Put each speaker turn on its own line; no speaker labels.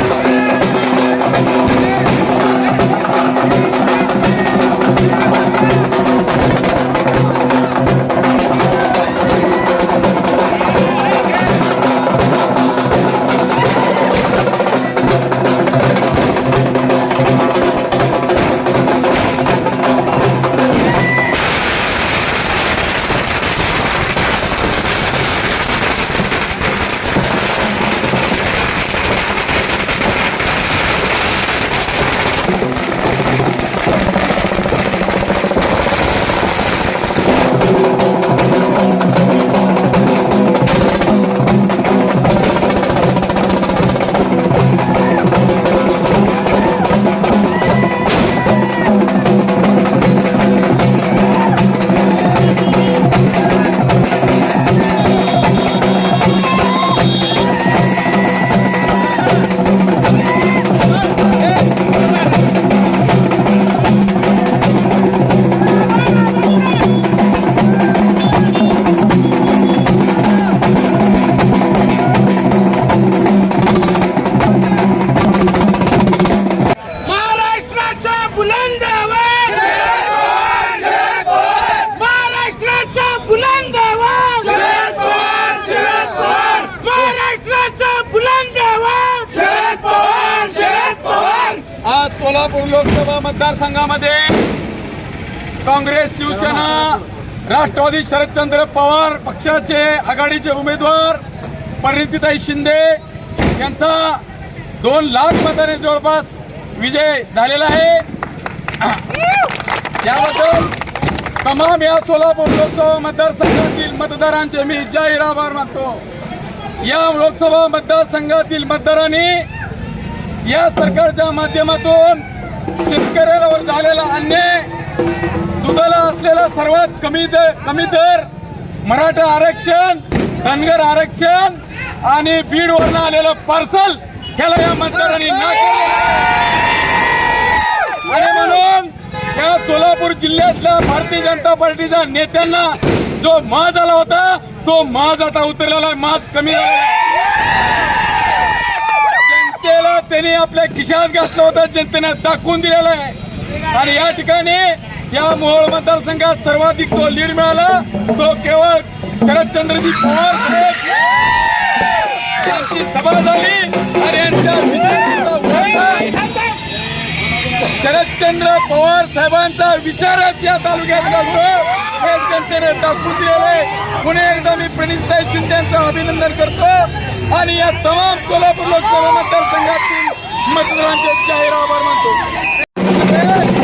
Thank you. Solapur Lok Sabha मतदारसंघामध्ये काँग्रेस शिवसेना राष्ट्रवादी शरदचंद्र पवार पक्षाचे आघाडीचे उमेदवार परिणितीताई शिंदे यांचा दोन लाख मताने जवळपास विजय झालेला आहे. याबद्दल तमाम या सोलापूर लोकसभा मतदारसंघातील मतदारांचे मी जाहीर आभार मानतो. या लोकसभा मतदारसंघातील मतदारांनी या सरकारच्या माध्यमातून शेतकऱ्यांवर झालेला अन्याय दुधाला असलेला सर्वात कमी दर कमी दर मराठा आरक्षण धनगर आरक्षण आणि बीड वरून आलेलं पार्सल ह्याला या मतदारांनी नाकारलेलं आणि म्हणून या सोलापूर जिल्ह्यातल्या भारतीय जनता पार्टीच्या नेत्यांना जो माज आला होता तो माज आता उतरलेला आहे. माज कमी झाला केलं त्यांनी आपल्या खिशात घातलं होतं जनतेने दाखवून दिलेलं आहे. आणि या ठिकाणी या मोहोळ मतदारसंघात सर्वाधिक जो लीड मिळाला तो केवळ शरदचंद्रजी पवार यांची सभा झाली आणि यांच्या शरदचंद्र पवार साहेबांचा विचारच या तालुक्यात घालतो हे जनतेने दाखवून दिलेले. आहे पुणे एकदा मी प्रणितताई शिंदे यांचं अभिनंदन करतो. आणि या तमाम सोलापूर लोकसभा मतदारसंघातील मतदारांचे जाहीर आभार मानतो.